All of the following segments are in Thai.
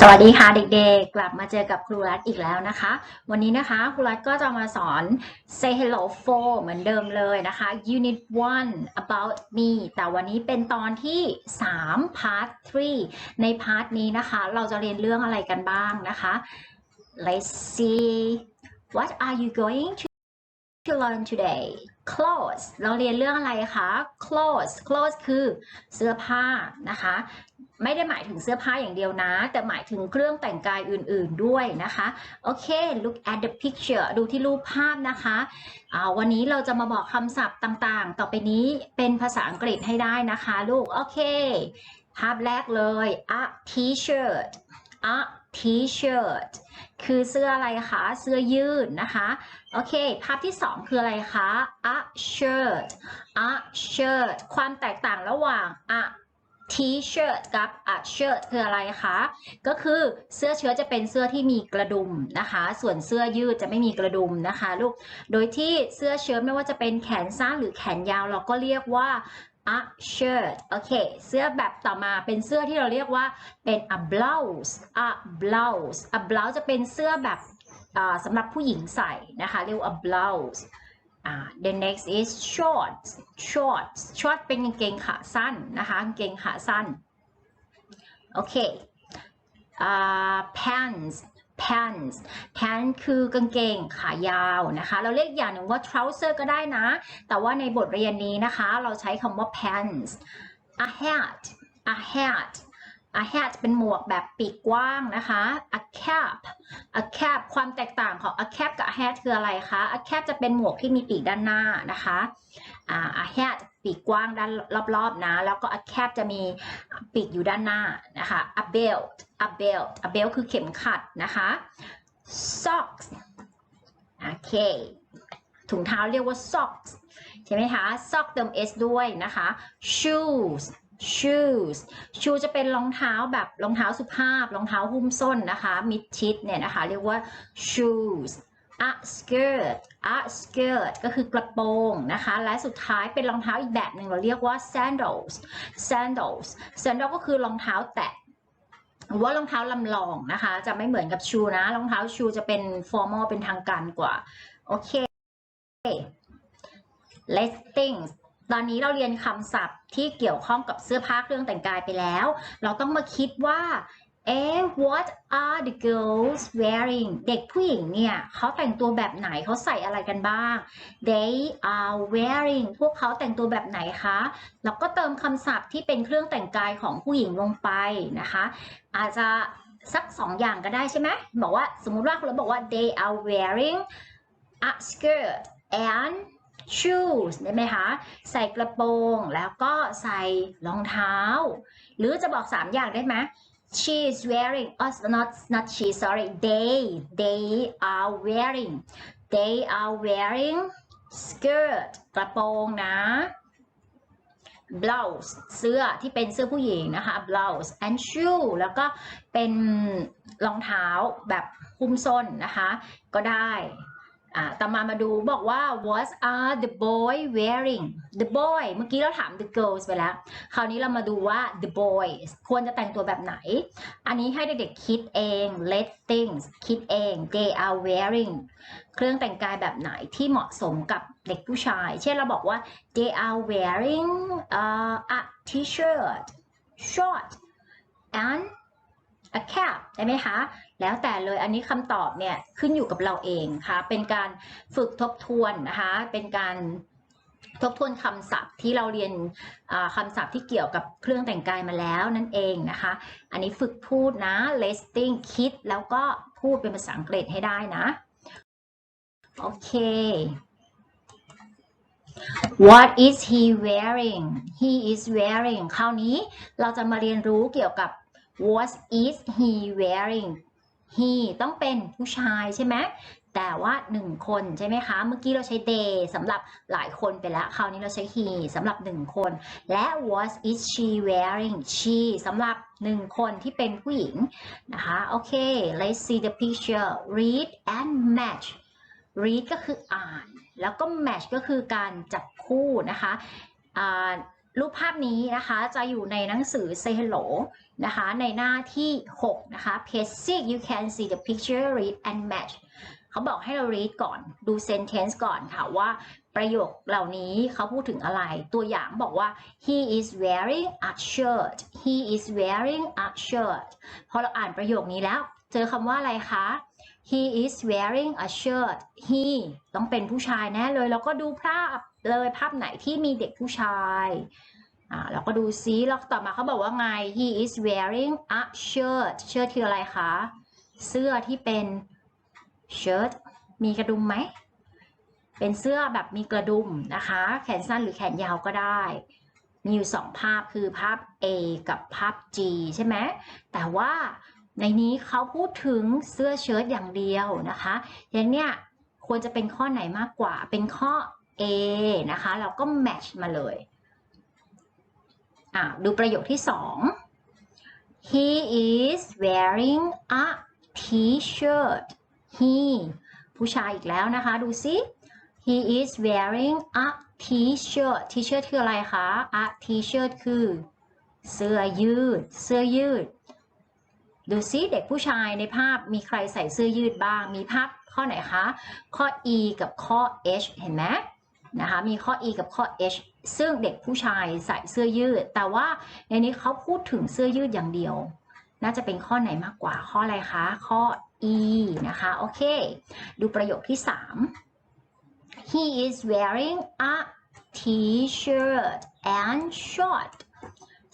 สวัสดีค่ะเด็กๆ กลับมาเจอกับครูรัฐอีกแล้วนะคะ วันนี้นะคะครูรัฐก็จะมาสอน say hello for เหมือนเดิมเลยนะคะ unit 1 about me แต่วันนี้เป็นตอนที่ 3 part 3 ในพาร์ทนี้นะคะ เราจะเรียนเรื่องอะไรกันบ้างนะคะ let's see what are you going to to learn today clothes เราเรียนเรื่องอะไรคะ clothes clothes คือเสื้อผ้านะคะ ไม่ได้หมายถึงเสื้อผ้าอย่างเดียวนะ แต่หมายถึงเครื่องแต่งกายอื่นๆด้วยนะคะ โอเค look at the picture ดูที่รูปภาพนะคะอ่าวันนี้เราจะมาบอกคำศัพท์ต่างๆ ต่อไปนี้เป็นภาษาอังกฤษให้ได้นะคะลูก โอเค ภาพแรกเลย a t-shirt a t-shirt คือเสื้ออะไรคะ เสื้อยืดนะคะ โอเค ภาพที่สองคืออะไรคะ a shirt a shirt ความแตกต่างระหว่าง a t-shirt กับ a shirt คืออะไรคะ ก็คือเสื้อเชิ้ตจะเป็นเสื้อที่มีกระดุมนะคะ ส่วนเสื้อยืดจะไม่มีกระดุมนะคะลูก โดยที่เสื้อเชิ้ตไม่ว่าจะเป็นแขนสั้นหรือแขนยาวเราก็เรียกว่า a shirt โอเค เสื้อแบบต่อมาเป็นเสื้อที่เราเรียกว่าเป็น a blouse a blouse a blouse จะเป็นเสื้อแบบอ่าสำหรับผู้หญิงใส่นะคะ เรียกว่า a blouse อ่า the next is shorts shorts short เป็นกางเกงขาสั้นนะคะกางเกงขาสั้น โอเคอ่า pants pants pants คือกางเกงขายาวนะคะ เราเรียกอย่างหนึ่งว่า trouser ก็ได้นะ แต่ว่าในบทเรียนนี้นะคะ เราใช้คำว่า pants a hat a hat a hat เป็นหมวกแบบปีกกว้างนะคะ a cap a cap ความแตกต่างของ a cap กับ a hat คืออะไรคะ a cap จะเป็นหมวกที่มีปีกด้านหน้านะคะ a hat ปีกกว้างด้านรอบๆนะ แล้วก็ a cap จะมีปีกอยู่ด้านหน้านะคะ a belt a belt a belt คือเข็มขัดนะคะ socks โอเคถุงเท้าเรียกว่า socks ใช่ไหมคะ sock เติม s ด้วยนะคะ shoes shoes shoe จะเป็นรองเท้าแบบรองเท้าสุภาพ รองเท้าหุ้มส้นนะคะ มิดชิดเนี่ยนะคะ เรียกว่า shoes a skirt a skirt ก็คือกระโปรงนะคะ และสุดท้ายเป็นรองเท้าอีกแบบหนึ่งเราเรียกว่า sandals sandals sandal ก็คือรองเท้าแตะหรือว่ารองเท้าลำลองนะคะ จะไม่เหมือนกับชูนะ รองเท้าชูจะเป็น formal เป็นทางการกว่า โอเค let's think ตอนนี้เราเรียนคำศัพท์ที่เกี่ยวข้องกับเสื้อผ้าเครื่องแต่งกายไปแล้ว เราต้องมาคิดว่า เอ๊ what are the girls wearing เด็กผู้หญิงเนี่ยเขาแต่งตัวแบบไหนเขาใส่อะไรกันบ้าง they are wearing พวกเขาแต่งตัวแบบไหนคะ แล้วก็เติมคำศัพท์ที่เป็นเครื่องแต่งกายของผู้หญิงลงไปนะคะ อาจจะสักสองอย่างก็ได้ใช่ไหมบอกว่าสมมุติว่าเราบอกว่า they are wearing a skirt and shoes ได้ไหมคะ ใส่กระโปรงแล้วก็ใส่รองเท้า หรือจะบอกสามอย่างได้ไหม she is wearing oh not not she sorry they they are wearing they are wearing skirt กระโปรงนะ blouse เสื้อที่เป็นเสื้อผู้หญิงนะคะ blouse and shoe แล้วก็เป็นรองเท้าแบบหุ้มส้นนะคะ ก็ได้ ต่อมามาดูบอกว่า what are the boy wearing the boy เมื่อกี้เราถาม the girls ไปแล้ว คราวนี้เรามาดูว่า the boy ควรจะแต่งตัวแบบไหน อันนี้ให้เด็กๆคิดเอง let things คิดเอง they are wearing เครื่องแต่งกายแบบไหนที่เหมาะสมกับเด็กผู้ชาย เช่นเราบอกว่า they are wearing uh, a t-shirt short and a cap ได้ไหมคะ แล้วแต่เลยอันนี้คำตอบเนี่ยขึ้นอยู่กับเราเองค่ะ เป็นการฝึกทบทวนนะคะ เป็นการทบทวนคำศัพท์ที่เราเรียนคำศัพท์ที่เกี่ยวกับเครื่องแต่งกายมาแล้วนั่นเองนะคะ อันนี้ฝึกพูดนะ listing คิดแล้วก็พูดเป็นภาษาอังกฤษให้ได้นะ โอเค What is he wearing he is wearing คราวนี้เราจะมาเรียนรู้เกี่ยวกับ what is he wearing he ต้องเป็นผู้ชายใช่ไหมแต่ว่าหนึ่งคนใช่ไหมคะ เมื่อกี้เราใช้ they สำหรับหลายคนไปแล้ว คราวนี้เราใช้ he สำหรับหนึ่งคน และ what is she wearing she สำหรับหนึ่งคนที่เป็นผู้หญิงนะคะ โอเค let's see the picture read and match read ก็คืออ่าน แล้วก็ match ก็คือการจับคู่นะคะ รูปภาพนี้นะคะจะอยู่ในหนังสือ Say Hello นะคะในหน้าที่ 6 นะคะ page 6 you can see the picture read and match เขาบอกให้เรา read ก่อนดู sentence ก่อนค่ะว่าประโยคเหล่านี้เขาพูดถึงอะไร ตัวอย่างบอกว่า he is wearing a shirt he is wearing a shirt พอเราอ่านประโยคนี้แล้ว เจอคำว่าอะไรคะ he is wearing a shirt he ต้องเป็นผู้ชายแน่เลย แล้วก็ดูภาพเลยภาพไหนที่มีเด็กผู้ชายอ่าเราก็ดูซิแล้วต่อมาเขาบอกว่าไง he is wearing a shirt shirt คืออะไรคะ เสื้อที่เป็น shirt มีกระดุมไหม เป็นเสื้อแบบมีกระดุมนะคะ แขนสั้นหรือแขนยาวก็ได้ มีอยู่สองภาพคือภาพ A กับภาพ G ใช่ไหมแต่ว่า ในนี้เขาพูดถึงเสื้อเชิ้ตอย่างเดียวนะคะอย่างเนี้ยควรจะเป็นข้อไหนมากกว่า เป็นข้อ A นะคะ เราก็ match มาเลย อะดูประโยคที่สอง He is wearing a t-shirt he ผู้ชายอีกแล้วนะคะ ดูซิ he is wearing a t-shirt t-shirt คืออะไรคะ a t-shirt คือ เสื้อยืด เสื้อยืด ดูซิเด็กผู้ชายในภาพมีใครใส่เสื้อยืดบ้าง มีภาพข้อไหนคะ ข้อ e กับข้อ h เห็นไหมนะคะ มีข้อ e กับข้อ h ซึ่งเด็กผู้ชายใส่เสื้อยืด แต่ว่าในนี้เขาพูดถึงเสื้อยืดอย่างเดียว น่าจะเป็นข้อไหนมากกว่า ข้ออะไรคะ ข้อ e นะคะ โอเค ดูประโยคที่ 3 he is wearing a t-shirt and short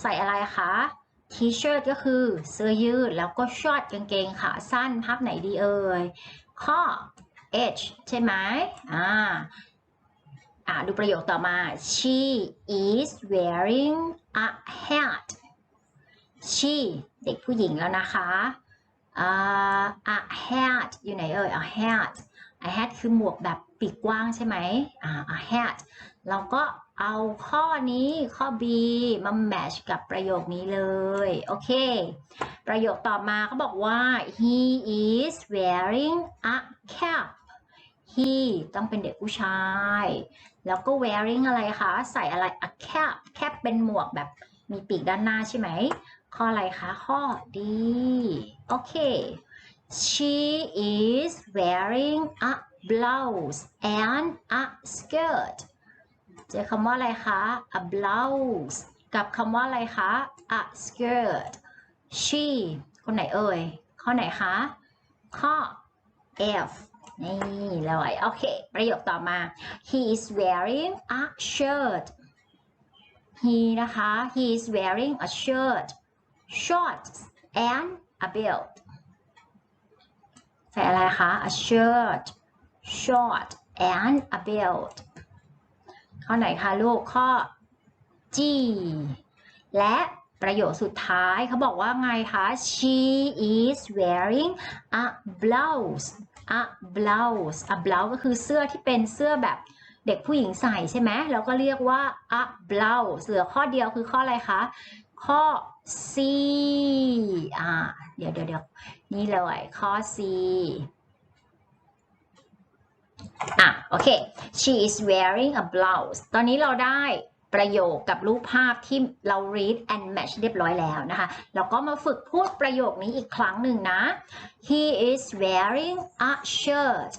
ใส่อะไรคะ t-shirt ก็คือเสื้อยืดแล้วก็ short กางเกงขาสั้นภาพไหนดีเอ่ย ข้อ h ใช่ไหมอ่าอ่าดูประโยคต่อมา she is wearing a hat she เด็กผู้หญิงแล้วนะคะอ่า a hat อยู่ไหนเอ่ย a hat a hat คือหมวกแบบปีกกว้างใช่ไหมอ่า a hat เราก็เอาข้อนี้ข้อ B มาแมชกับประโยคนี้เลย โอเค ประโยคต่อมาเขาบอกว่า he is wearing a cap he ต้องเป็นเด็กผู้ชาย แล้วก็ wearing อะไรคะ ใส่อะไร a cap cap เป็นหมวกแบบมีปีกด้านหน้าใช่ไหม ข้ออะไรคะ ข้อ D โอเค she is wearing a blouse and a skirt เจอคำว่าอะไรคะ a blouse กับคำว่าอะไรคะ a skirt she คนไหนเอ่ย ข้อไหนคะ ข้อ F นี่เลยโอเค ประโยคต่อมา he is wearing a shirt he นะคะ he is wearing a shirt shorts and a belt ใส่อะไรคะ a shirt short and a belt ข้อไหนคะลูกข้อ G และประโยคสุดท้ายเขาบอกว่าไงคะ she is wearing a blouse a blouse a blouse ก็คือเสื้อที่เป็นเสื้อแบบเด็กผู้หญิงใส่ใช่ไหมแล้วก็เรียกว่า a blouse เหลือข้อเดียวคือข้ออะไรคะ ข้อ C อ่า เดี๋ยวเดี๋ยวเดี๋ยวนี่เลยข้อ C อะโอเค she is wearing a blouse ตอนนี้เราได้ประโยคกับรูปภาพที่เรา read and match เรียบร้อยแล้วนะคะแล้วก็มาฝึกพูดประโยคนี้อีกครั้งหนึ่งนะ he is wearing a shirt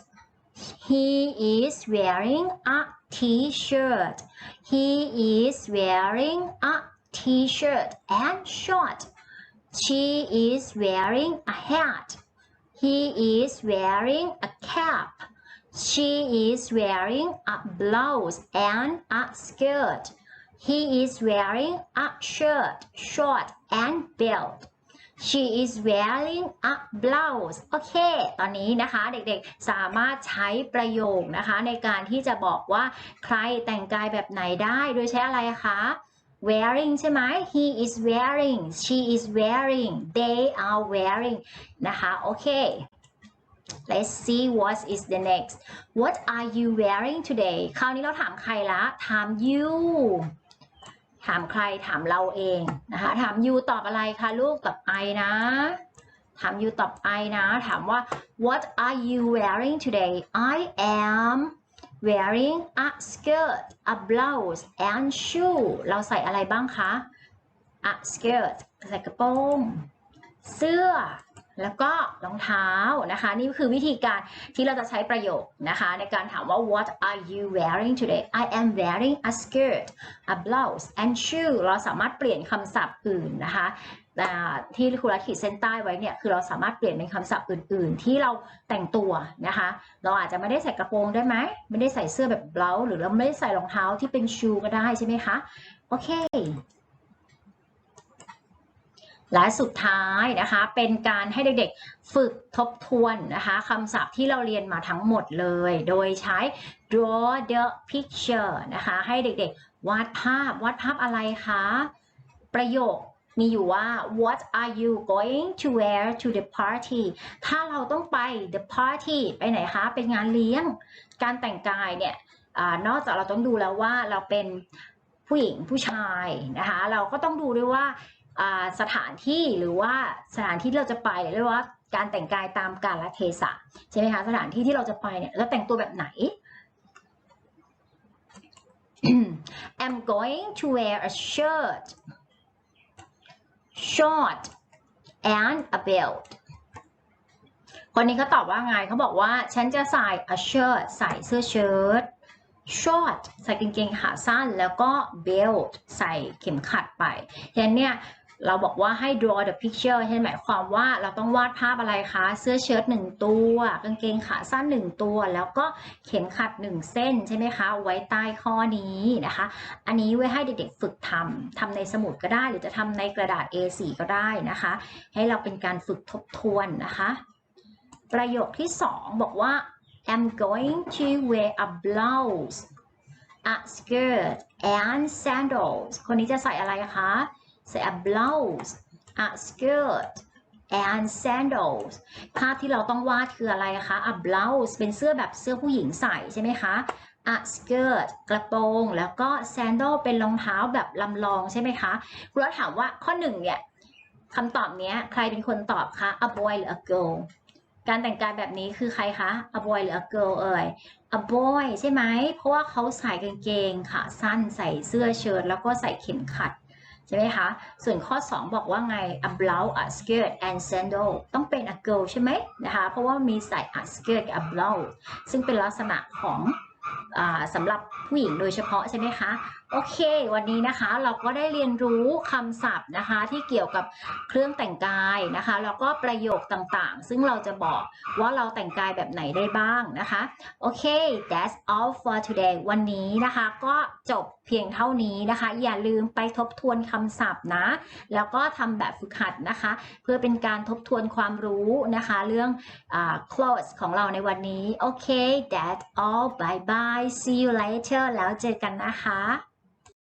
he is wearing a t-shirt he is wearing a t-shirt and short she is wearing a hat he is wearing a cap She is wearing a blouse and a skirt. He is wearing a shirt, short and belt. She is wearing a blouse โอเค ตอนนี้นะคะเด็กๆ สามารถใช้ประโยคนะคะ ในการที่จะบอกว่าใครแต่งกายแบบไหนได้โดยใช้อะไรคะ wearing ใช่ไหม he is wearing she is wearing they are wearing นะคะ โอเค Let's see what is the next What are you wearing today คราวนี้เราถามใครละ ถาม you ถามใคร ถามเราเองนะคะ ถาม you ตอบอะไรคะลูก ตอบ I นะ ถาม you ตอบ I นะ ถามว่า What are you wearing today I am wearing a skirt a blouse and shoe เราใส่อะไรบ้างคะ a skirt ใส่กระโปรง เสื้อ แล้วก็รองเท้านะคะ นี่คือวิธีการที่เราจะใช้ประโยคนะคะ ในการถามว่า what are you wearing today I am wearing a skirt a blouse and shoe เราสามารถเปลี่ยนคำศัพท์อื่นนะคะอ่ที่ครูรัฐขีดเส้นใต้ไว้เนี่ยคือเราสามารถเปลี่ยนเป็นคำศัพท์อื่น ๆ ที่เราแต่งตัวนะคะ เราอาจจะไม่ได้ใส่กระโปรงได้ไหมไม่ได้ใส่เสื้อแบบเบลาหรือเราไม่ได้ใส่รองเท้าที่เป็นชูก็ได้ใช่ไหมคะโอเค และสุดท้ายนะคะเป็นการให้เด็กๆฝึกทบทวนนะคะคำศัพท์ที่เราเรียนมาทั้งหมดเลย โดยใช้ draw the picture นะคะให้เด็กๆ วาดภาพวาดภาพอะไรคะ ประโยคมีอยู่ว่า what are you going to wear to the party ถ้าเราต้องไป the party ไปไหนคะ เป็นงานเลี้ยง การแต่งกายเนี่ยอนอกจากเราต้องดูแล้วว่าเราเป็นผู้หญิงผู้ชายนะคะ เราก็ต้องดูด้วยว่า สถานที่หรือว่าสถานที่ที่เราจะไปเรียกว่าการแต่งกายตามกาลเทศะใช่ไหมคะสถานที่ที่เราจะไปเนี่ยเราแต่งตัวแบบไหน I'm going to wear a shirt short and a belt คนนี้เขาตอบว่าไงเขาบอกว่า ฉันจะใส่ a shirt ใส่เสื้อเชิ้ต short ใส่กางเกงขาสั้น แล้วก็ belt ใส่เข็มขัดไปฉะนั้นเนี่ย เราบอกว่าให้ draw the picture ใช่หมายความว่าเราต้องวาดภาพอะไรคะ เสื้อเชิ้ตหนึ่งตัว กางเกงขาสั้นหนึ่งตัว แล้วก็เข็มขัดหนึ่งเส้นใช่ไหมคะ ไว้ใต้ข้อนี้นะคะ อันนี้ไว้ให้เด็กๆฝึกทำทำในสมุดก็ได้ หรือจะทำในกระดาษ A4 ก็ได้นะคะ ให้เราเป็นการฝึกทบทวนนะคะ ประโยคที่สองบอกว่า I'm going to wear a blouse a skirt and sandals คนนี้จะใส่อะไรคะ ใส่ a blouse a skirt and sandals ภาพที่เราต้องวาดคืออะไรคะ a blouse เป็นเสื้อแบบเสื้อผู้หญิงใส่ใช่ไหมคะ a skirt กระโปรง แล้วก็ sandal เป็นรองเท้าแบบลำลองใช่ไหมคะคุณถามว่าข้อหนึ่งเนี่ยคำตอบนี้ใครเป็นคนตอบคะ a boy หรือ a girl การแต่งกายแบบนี้คือใครคะ a boy หรือ a girl เอ่ย a boy ใช่ไหม เพราะว่าเขาใส่กางเกงขาสั้นใส่เสื้อเชิ้ตแล้วก็ใส่เข็มขัด ใช่ไหมคะ ส่วนข้อ 2 บอกว่าไง a blouse a skirt and sandal ต้องเป็น a girl ใช่ไหมนะคะ เพราะว่ามีใส่ a skirt กับ a blouse ซึ่งเป็นลักษณะของอสำหรับผู้หญิงโดยเฉพาะใช่ไหมคะ โอเค วันนี้นะคะเราก็ได้เรียนรู้คำศัพท์นะคะ ที่เกี่ยวกับเครื่องแต่งกายนะคะแล้วก็ประโยคต่างๆ ซึ่งเราจะบอกว่าเราแต่งกายแบบไหนได้บ้างนะคะโอเค that's all for today วันนี้นะคะ ก็จบเพียงเท่านี้นะคะ อย่าลืมไปทบทวนคำศัพท์นะ แล้วก็ทำแบบฝึกหัดนะคะ เพื่อเป็นการทบทวนความรู้นะคะ เรื่องอา clothes ของเราในวันนี้โอเค that's all bye bye see you later แล้วเจอกันนะคะ